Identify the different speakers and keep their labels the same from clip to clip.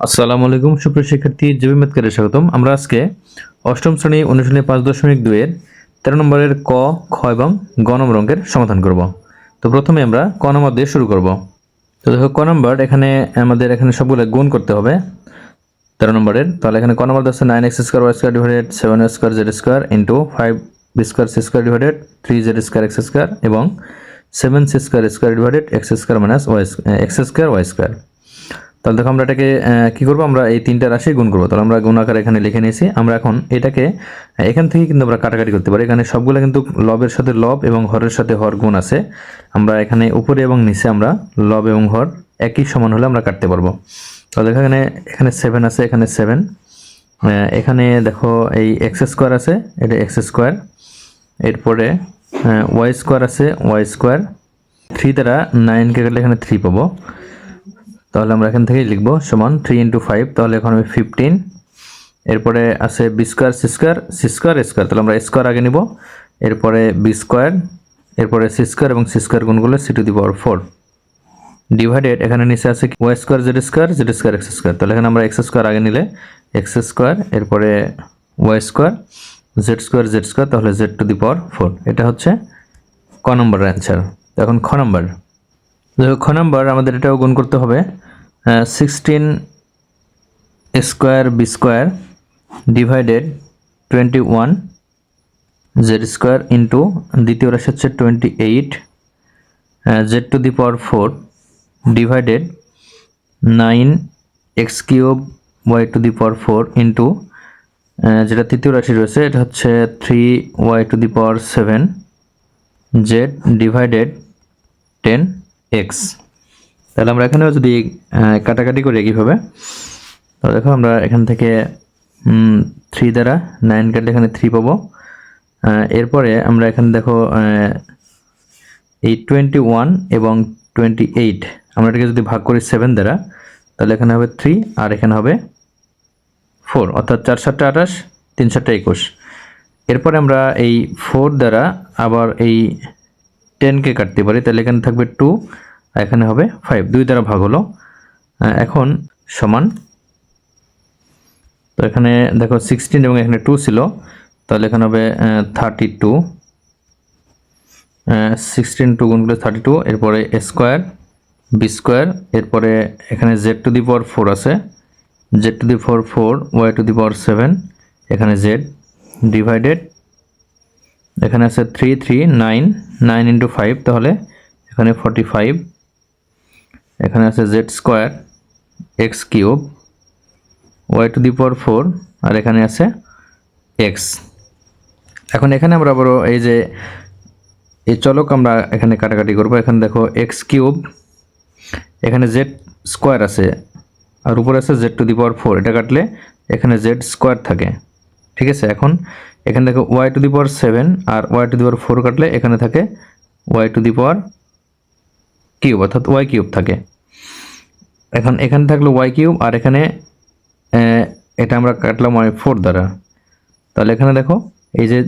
Speaker 1: আসসালামু আলাইকুম, সুপ্রিয় শিক্ষার্থী, জেবি মেতকারে স্বাগতম। আমরা আজকে অষ্টম শ্রেণি, অনুশীলনী পাঁচ দশমিক দুইয়ের তেরো নম্বরের ক, খ এবং গ নম্বর অঙ্কের সমাধান করব। তো প্রথমে আমরা ক নম্বর দিয়ে শুরু করব। তো দেখো, ক নম্বর, এখানে আমাদের এখানে সবগুলো গুণ করতে হবে। তেরো নম্বরের, তাহলে এখানে ক নম্বর আছে nine X square Y square divided seven square Z square into five B square C square divided three Z square X square এবং seven C square square divided X square minus Y X square Y square. তাহলে দেখো আমরা এটাকে কি করব? আমরা এই তিনটা রাশি গুণ করব। তাহলে আমরা গুণ আকারে এখানে লিখে নিয়েছি। আমরা এখন এটাকে এখান থেকে কিন্তু আমরা কাটাকাটি করতে পারি। এখানে সবগুলো কিন্তু লবের সাথে লব এবং হরের সাথে হর গুণ আছে। আমরা এখানে উপরে এবং নিচে আমরা লব এবং হর একই সমান হলে আমরা কাটতে পারব। তাহলে দেখো এখানে এখানে সেভেন আছে, এখানে সেভেন এখানে দেখো এই এক্স স্কোয়ার আছে, এটা এক্স স্কোয়ার এরপরে ওয়াই স্কোয়ার আছে ওয়াই স্কোয়ার থ্রি দ্বারা নাইনকে কাটলে এখানে থ্রি পাবো। তাহলে আমরা এখান থেকেই লিখব, সমান থ্রি ইন্টু ফাইভ তাহলে এখন আমি ফিফটিন এরপরে আছে B square C square C square square তাহলে আমরা স্কোয়ার আগে নিব। এরপরে বি স্কোয়ার এরপরে সি স্কোয়ার এবং সি স্কোয়ার গুণগুলো C to the power four divided এখানে নিচে আছে Y square Z square Z square X square তাহলে এখানে আমরা এক্স স্কোয়ার আগে নিলে এক্স স্কোয়ার এরপরে Y square Z square Z square তাহলে Z to the power four এটা হচ্ছে ক নম্বরের অ্যান্সার এখন খ নম্বর খ নাম্বার আমাদের এটাও গুণ করতে হবে sixteen square B square divided twenty one Z square into দ্বিতীয় রাশি হচ্ছে twenty eight Z to the power four divided nine X cube Y to the power four into যেটা তৃতীয় রাশি রয়েছে, এটা হচ্ছে three Y to the power seven Z divided ten X তাহলে আমরা এখানেও যদি কাটাকাটি করি কীভাবে তো দেখো আমরা এখান থেকে থ্রি দ্বারা নাইন কাটলে এখানে থ্রি পাবো। এরপরে আমরা এখানে দেখো এই টোয়েন্টি ওয়ান এবং টোয়েন্টি এইট আমরা এটাকে যদি ভাগ করি সেভেন দ্বারা, তাহলে এখানে হবে থ্রি আর এখানে হবে ফোর অর্থাৎ চার সাতটা আঠাশ, তিন সাতটা একুশ। এরপরে আমরা এই ফোর দ্বারা আবার এই টেনকে কাটতে পারি, তাহলে এখানে থাকবে টু আর এখানে হবে ফাইভ দুই দ্বারা ভাগ হলো। এখন সমান, তো এখানে দেখো সিক্সটিন এবং এখানে টু ছিল, তাহলে এখানে হবে থার্টি টু সিক্সটিন টু গুণ করলে থার্টি টু এরপরে স্কোয়ার বি স্কোয়ার এরপরে এখানে Z to the power four আছে। Z to the power four Y to the power seven এখানে জেড ডিভাইডেড এখানে আছে three three nine nine into five তাহলে এখানে ফর্টি ফাইভ এখানে আছে Z square X cube Y to the power four আর এখানে আছে এক্স এখন এখানে আমরা আবারও এই যে এই চলক আমরা এখানে কাটাকাটি করব। এখানে দেখো এক্স কিউব এখানে জেড স্কোয়ার আছে, আর উপরে আছে Z to the power four এটা কাটলে এখানে জেড স্কোয়ার থাকে। ঠিক আছে? এখন এখানে দেখো Y to the power seven R Y to the power four কাটলে এখানে থাকে Y to the power cube অর্থাৎ ওয়াই কিউব থাকে। এখন এখানে থাকল ওয়াই কিউব আর এখানে এটা আমরা কাটলাম ওয়াই ফোর দ্বারা। তাহলে এখানে দেখো, এই যে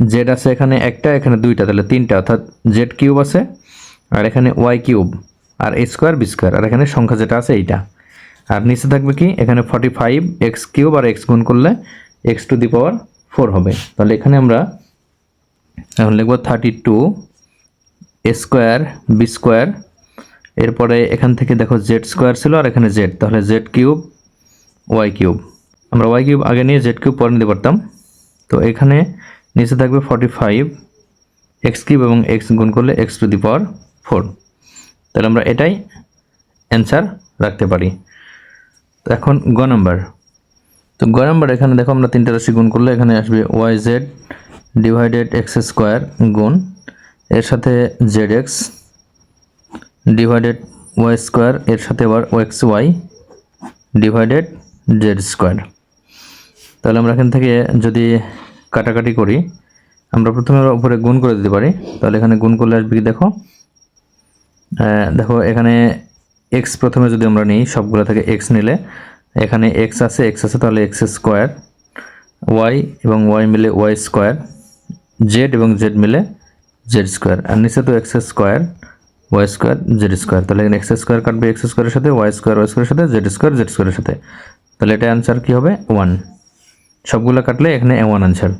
Speaker 1: জেড আছে এখানে একটা, এখানে দুইটা, তাহলে তিনটা, অর্থাৎ জেড কিউব আছে আর এখানে ওয়াই কিউব আর এ স্কোয়ার বি স্কোয়ার আর এখানে সংখ্যা যেটা আছে এইটা। আর নিচে থাকবে কি, এখানে ফর্টি ফাইভ এক্স কিউব আর এক্স গুণ করলে X to the power four হবে। তাহলে এখানে আমরা এখন লিখব thirty two square B square এরপরে এখান থেকে দেখো জেড স্কোয়ার ছিল আর এখানে জেড তাহলে জেড কিউব ওয়াই কিউব আমরা ওয়াই কিউব আগে নিয়ে জেড কিউব পরে নিতে পারতাম। তো এখানে নিচে থাকবে ফর্টি ফাইভ এক্স কিউব এবং এক্স গুণ করলে X to the power four তাহলে আমরা এটাই অ্যান্সার রাখতে পারি। তো এখন গ নাম্বার তো গ নাম্বার এখানে দেখো আমরা তিনটা রাশি গুণ করলে এখানে আসবে Y Z divided X square গুণ, এর সাথে Z X divided Y square এর সাথে আবার X Y divided Z square তাহলে আমরা এখান থেকে যদি কাটাকাটি করি, আমরা প্রথমে উপরে গুণ করে দিতে পারি। তাহলে এখানে গুণ করলে আসবে কি দেখো? দেখো এখানে এক্স প্রথমে যদি আমরা নিই, সবগুলো থেকে এক্স নিলে এখানে এক্স আছে এক্স আছে, তাহলে এক্স স্কোয়ার ওয়াই এবং ওয়াই মিলে ওয়াই স্কোয়ার জেড এবং জেড মিলে জেড স্কোয়ার আর নিচে তো X square Y square Z square তাহলে এখানে এক্স স্কোয়ার কাটবে এক্স স্কোয়ারের সাথে ওয়াই স্কোয়ার ওয়াই স্কোয়ারের সাথে জেড স্কোয়ার জেড স্কোয়ারের সাথে, তাহলে এটা অ্যান্সার কী হবে? ওয়ান সবগুলো কাটলে এখানে ওয়ান আনসার